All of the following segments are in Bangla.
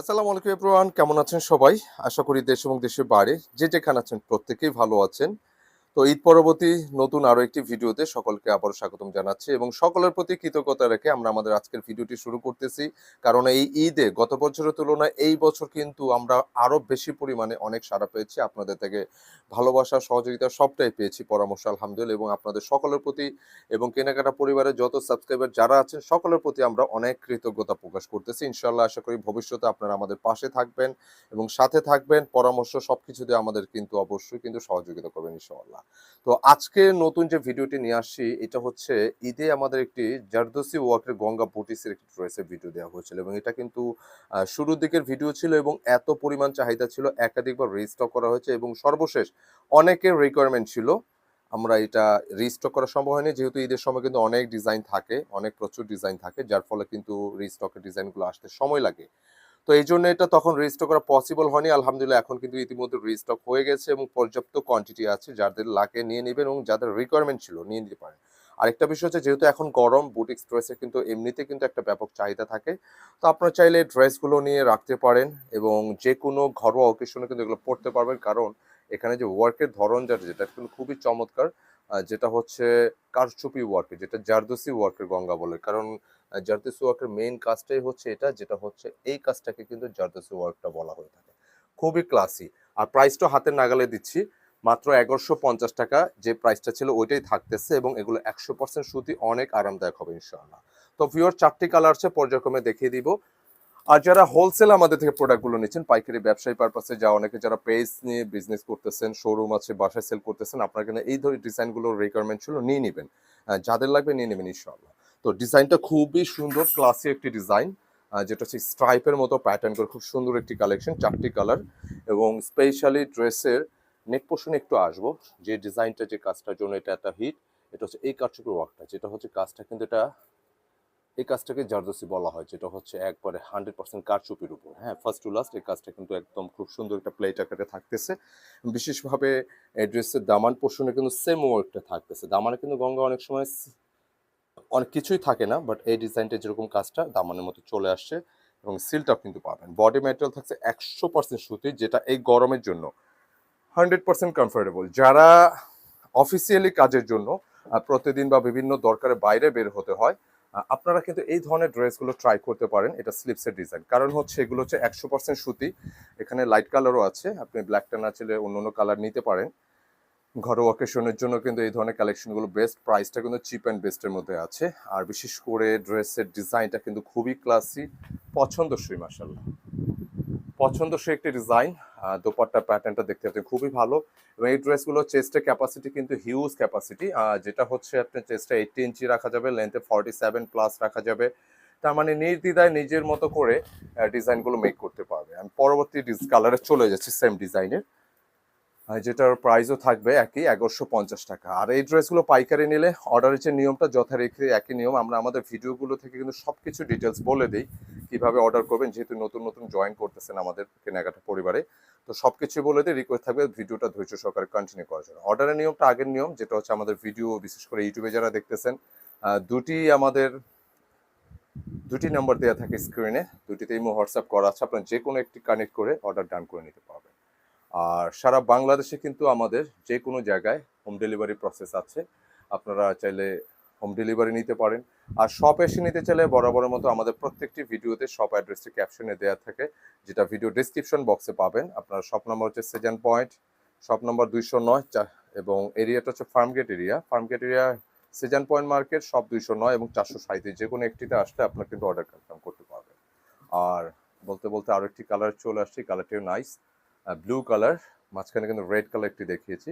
আসসালামু আলাইকুম এভরিওয়ান, কেমন আছেন সবাই? আশা করি দেশ এবং দেশের বাইরে যে যেখানে আছেন প্রত্যেকেই ভালো আছেন। তো ঈদ পরবর্তী নতুন আরও একটি ভিডিওতে সকলকে আবারও স্বাগতম জানাচ্ছি এবং সকলের প্রতি কৃতজ্ঞতা রেখে আমরা আমাদের আজকের ভিডিওটি শুরু করতেছি। কারণ এই ঈদে গত বছরের তুলনায় এই বছর কিন্তু আমরা আরও বেশি পরিমাণে অনেক সাড়া পেয়েছি। আপনাদের থেকে ভালোবাসা, সহযোগিতা সবটাই পেয়েছি। পরামর্শ, আলহামদুলিল্লাহ এবং আপনাদের সকলের প্রতি এবং কেনাকাটা পরিবারের যত সাবস্ক্রাইবার যারা আছেন, সকলের প্রতি আমরা অনেক কৃতজ্ঞতা প্রকাশ করতেছি। ইনশাল্লাহ আশা করি ভবিষ্যতে আপনারা আমাদের পাশে থাকবেন এবং সাথে থাকবেন। পরামর্শ সবকিছু দিয়ে আমাদের কিন্তু অবশ্যই কিন্তু সহযোগিতা করবেন ইনশাআল্লাহ। তো আজকে নতুন যে ভিডিওটি নিয়ে আসছি, এটা হচ্ছে ঈদে আমাদের একটি জারদোসি ওয়ার্কের গঙ্গা বুটিসের একটি ড্রেসের ভিডিও দেওয়া হয়েছিল এবং এটা কিন্তু শুরুর দিকের ভিডিও ছিল এবং এত পরিমাণ চাহিদা ছিল, একাধিকবার রিস্টক করা হয়েছে এবং সর্বশেষ অনেকের রিকোয়ারমেন্ট ছিল, আমরা এটা রিস্টক করা সম্ভব হয়নি। যেহেতু ঈদের সময় কিন্তু অনেক ডিজাইন থাকে, অনেক প্রচুর ডিজাইন থাকে, যার ফলে কিন্তু রিস্টকের ডিজাইনগুলো আসতে সময় লাগে। তো এই জন্য এটা তখন রেজিস্টার করা পসিবল হয়নি। আলহামদুলিল্লাহ, এখন কিন্তু ইতিমধ্যে রিস্টক হয়ে গেছে এবং পর্যাপ্ত কোয়ান্টিটি আছে। যাদের লাগে নিয়ে নেবেন এবং যাদের রিকোয়ারমেন্ট ছিল নিয়ে নিতে পারেন। আরেকটা বিষয় হচ্ছে যেহেতু এখন গরম বুটিক্স ড্রেসের কিন্তু এমনিতে কিন্তু একটা ব্যাপক চাহিদা থাকে। তো আপনারা চাইলে ড্রেসগুলো নিয়ে রাখতে পারেন এবং যে কোনো ঘরোয়া অকেশনে কিন্তু এগুলো পড়তে পারবেন। কারণ এখানে যে ওয়ার্কের ধরন যেটা যেটা কিন্তু খুবই চমৎকার যেটা হচ্ছে কারচুপি ওয়ার্কের যেটা জারদোসি ওয়ার্কের গঙ্গা বলে। কারণ জারদোসি ওয়ার্কের মেইন কাজটাই হচ্ছে এটা, যেটা হচ্ছে এই কাজটাকে কিন্তু জারদোসি ওয়ার্কটা বলা হয়ে থাকে। খুবই ক্লাসি আর প্রাইসটা হাতের নাগালে দিচ্ছি, মাত্র এগারোশো পঞ্চাশ টাকা, যে প্রাইসটা ছিল ওইটাই থাকতেছে এবং এগুলো একশো পার্সেন্ট সুতি অনেক আরামদায়ক হবে, ইনশাআল্লাহ। তো ভিওর চারটি কালার আছে, পর্যায়ক্রমে দেখিয়ে দিব। আর যারা হোলসেল আমাদের থেকে প্রোডাক্টগুলো নিচ্ছেন, পাইকারি ব্যবসায়ী পারপাসে যা অনেকে যারা পেজ নিয়ে বিজনেস করতেছেন শোরুম আছে, বাসায় সেল করতেছেন, আপনার কিন্তু এই ধরনের ডিজাইনগুলোর রিকোয়ারমেন্ট ছিল, নিয়ে নেবেন। যাদের লাগবে নিয়ে নেবেন, ইনশাআল্লাহ। তো ডিজাইনটা খুবই সুন্দর ক্লাসি একটি ডিজাইন যেটা হচ্ছে স্ট্রাইপের মতো প্যাটার্ন করে খুব সুন্দর একটি কালেকশন চারটি কালার এবং স্পেশালি ড্রেসের নেক পোর্শনে একটু আসব। যে ডিজাইনটা যে কাজটার জন্য এটা একটা হিট এটা হচ্ছে এই কাজটুকুর ওয়ার্কটা যেটা হচ্ছে কাজটা কিন্তু এটা, এই কাজটাকে জারদসি বলা হয়, যেটা হচ্ছে একবারে হান্ড্রেড পার্সেন্ট কারচুপির উপর। হ্যাঁ ফার্স্ট টু লাস্ট এই কাজটা কিন্তু একদম খুব সুন্দর একটা প্লেট আকারে থাকতেছে। বিশেষভাবে এই ড্রেসের দামান পোর্শনে কিন্তু সেম ওয়ার্কটা থাকতেছে। দামানে কিন্তু গঙ্গা অনেক সময় অনেক কিছুই থাকে না বাট এই ডিজাইনটা যেরকম কাজটা দামানের মতো চলে আসছে এবং সিলটাও কিন্তু পাবেন। বডি ম্যাটেরিয়াল থাকছে একশো পার্সেন্ট সুতি, যেটা এই গরমের জন্য হান্ড্রেড পার্সেন্ট কমফোর্টেবল যারা অফিসিয়ালি কাজের জন্য প্রতিদিন বা বিভিন্ন দরকারে বাইরে বের হতে হয় আপনারা কিন্তু এই ধরনের ড্রেসগুলো ট্রাই করতে পারেন, এটা স্লিপসের ডিজাইন কারণ হচ্ছে এগুলো হচ্ছে একশো পার্সেন্ট সুতি, এখানে লাইট কালারও আছে, আপনি ব্ল্যাকটা না চাইলে অন্য অন্য কালার নিতে পারেন। ঘরোয়া অকেশনের জন্য কিন্তু এই ধরনের কালেকশনগুলো বেস্ট প্রাইসটা কিন্তু চিপ অ্যান্ড বেস্টের মধ্যে আছে। আর বিশেষ করে ড্রেসের ডিজাইনটা কিন্তু খুবই ক্লাসি পছন্দসই মাসাল্লাহ পছন্দসই একটি ডিজাইন দোপাট্টা প্যাটার্নটা দেখতে পাচ্ছেন, খুবই ভালো। এবং এই ড্রেসগুলো চেস্টের ক্যাপাসিটি কিন্তু হিউজ ক্যাপাসিটি যেটা হচ্ছে আপনার চেস্টে এইটটি ইঞ্চি রাখা যাবে লেন্থে ফর্টি সেভেন প্লাস রাখা যাবে। তার মানে নির্দ্বিধায় নিজের মতো করে ডিজাইনগুলো মেক করতে পারবে। আমি পরবর্তী কালারে চলে যাচ্ছি সেম ডিজাইনের যেটার প্রাইসও থাকবে একই, এগারোশো পঞ্চাশ টাকা। আর এই ড্রেসগুলো পাইকারি নিলে অর্ডারের যে নিয়মটা, যথারীতি একই নিয়ম, আমরা আমাদের ভিডিওগুলো থেকে কিন্তু সব কিছু ডিটেলস বলে দিই কীভাবে অর্ডার করবেন, যেহেতু নতুন নতুন জয়েন করতেছেন আমাদের কেনাকাটা পরিবারে। তো সব কিছু বলে দিই রিকোয়েস্ট থাকবে ভিডিওটা ধৈর্য সহকারে কন্টিনিউ করার জন্য। অর্ডারের নিয়মটা আগের নিয়ম, যেটা হচ্ছে আমাদের ভিডিও বিশেষ করে ইউটিউবে যারা দেখতেছেন দুটি আমাদের, দুটি নাম্বার দেওয়া থাকে স্ক্রিনে দুটিতে ইমো হোয়াটসঅ্যাপ করা আছে। আপনার যে কোনো একটি কানেক্ট করে অর্ডার ডান করে নিতে পারবেন। আর সারা বাংলাদেশে কিন্তু আমাদের যে কোনো জায়গায় হোম ডেলিভারি প্রসেস আছে। আপনারা চাইলে হোম ডেলিভারি নিতে পারেন। আর শপ এসে নিতে চাইলে বরাবরের মতো আমাদের প্রত্যেকটি ভিডিওতে শপ অ্যাড্রেসটি ক্যাপশনে দেওয়া থাকে, যেটা ভিডিও ডিসক্রিপশন বক্সে পাবেন। আপনার শপ নম্বর হচ্ছে সেজেন পয়েন্ট শপ নম্বর দুইশো নয় এবং এরিয়াটা হচ্ছে Farmgate area Farmgate area Sezan point market সব দুইশো নয় এবং চারশো সাঁত্রিশ যে কোনো একটিতে আসলে আপনার কিন্তু অর্ডার কনফার্ম করতে পারবেন। আর বলতে বলতে আরও একটি কালার চলে আসছে কালারটিও নাইস ব্লু কালার মাঝখানে কিন্তু রেড কালার একটি দেখিয়েছি।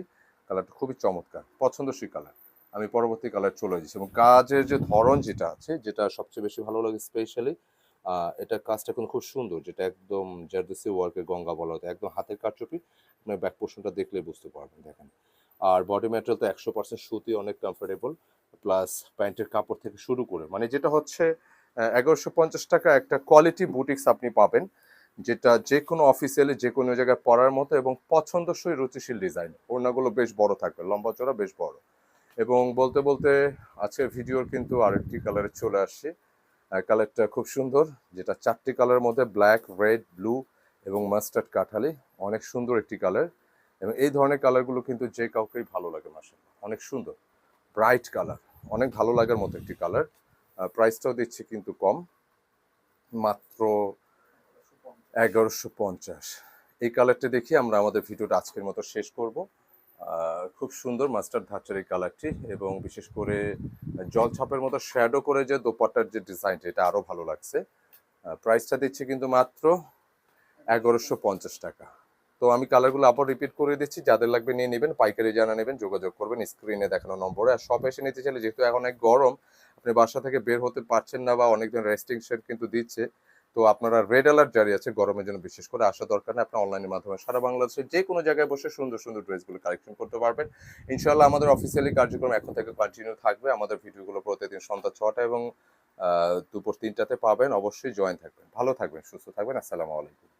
কালারটা খুবই চমৎকার, পছন্দসই কালার আমি পরবর্তী কালার চলে যাচ্ছি এবং কাজের যে ধরন যেটা আছে, যেটা সবচেয়ে বেশি ভালো লাগে স্পেশালি এটা কাজটা এখন খুব সুন্দর, যেটা একদম জারদেসি ওয়ার্কের গঙ্গা বলা হতো, একদম হাতের কাটচুপি আপনার ব্যাক পোর্শনটা দেখলে বুঝতে পারবেন, দেখেন। আর বডি ম্যাটেরিয়াল তো একশো পার্সেন্ট সুতি, অনেক কমফোর্টেবল প্লাস প্যান্টের কাপড় থেকে শুরু করে মানে যেটা হচ্ছে এগারোশো পঞ্চাশ টাকা একটা কোয়ালিটি বুটিক্স আপনি পাবেন। যেটা যে কোনো অফিসিয়ালি যে কোনো জায়গায় পরার মতো এবং পছন্দসই রুচিশীল ডিজাইন ওড়নাগুলো বেশ বড় থাকবে, লম্বা চড়া বেশ বড়। এবং বলতে বলতে আজকের ভিডিওর কিন্তু আরেকটি কালারে চলে আসছে। কালারটা খুব সুন্দর, যেটা চারটি কালারের মধ্যে ব্ল্যাক রেড ব্লু এবং মাস্টার্ড কাঠালি। অনেক সুন্দর একটি কালার এবং এই ধরনের কালারগুলো কিন্তু যে কাউকেই ভালো লাগে মাসে অনেক সুন্দর। ব্রাইট কালার অনেক ভালো লাগার মতো একটি কালার প্রাইসটাও দিচ্ছে কিন্তু কম। মাত্র এগারোশো পঞ্চাশ। এই কালারটি দেখি আমরা আমাদের ভিডিওটা আজকের মতো শেষ করব। খুব সুন্দর মাস্টার ধাঁচের এই কালারটি এবং বিশেষ করে জল ছাপের মতো শ্যাডো করে যে দোপাট্টার যে ডিজাইনটা এটা আরও ভালো লাগছে। প্রাইসটা দিচ্ছে কিন্তু মাত্র এগারোশো পঞ্চাশ টাকা। তো আমি কালারগুলো আবার রিপিট করে দিচ্ছি। যাদের লাগবে নিয়ে নেবেন, পাইকারি জানা নেবেন, যোগাযোগ করবেন স্ক্রিনে দেখানো নম্বরে। আর সব এসে নিতে চাইলে, যেহেতু এখন অনেক গরম, আপনি বাসা থেকে বের হতে পারছেন না বা অনেকজন রেস্ট্রিকশন কিন্তু দিচ্ছে তো আপনারা রেড অ্যালার্ট জারি আছে, গরমের জন্য বিশেষ করে আসা দরকার নেই আপনার অনলাইনের মাধ্যমে সারা বাংলাদেশে যে কোনো জায়গায় বসে সুন্দর সুন্দর ড্রেসগুলো কালেকশন করতে পারবেন। ইনশাল্লাহ আমাদের অফিসিয়ালি কার্যক্রম এখন থেকে কন্টিনিউ থাকবে। আমাদের ভিডিওগুলো প্রতিদিন সন্ধ্যা ছটা এবং দুপুর তিনটাতে পাবেন। অবশ্যই জয়েন থাকবেন। ভালো থাকবেন, সুস্থ থাকবেন। আসসালামু আলাইকুম।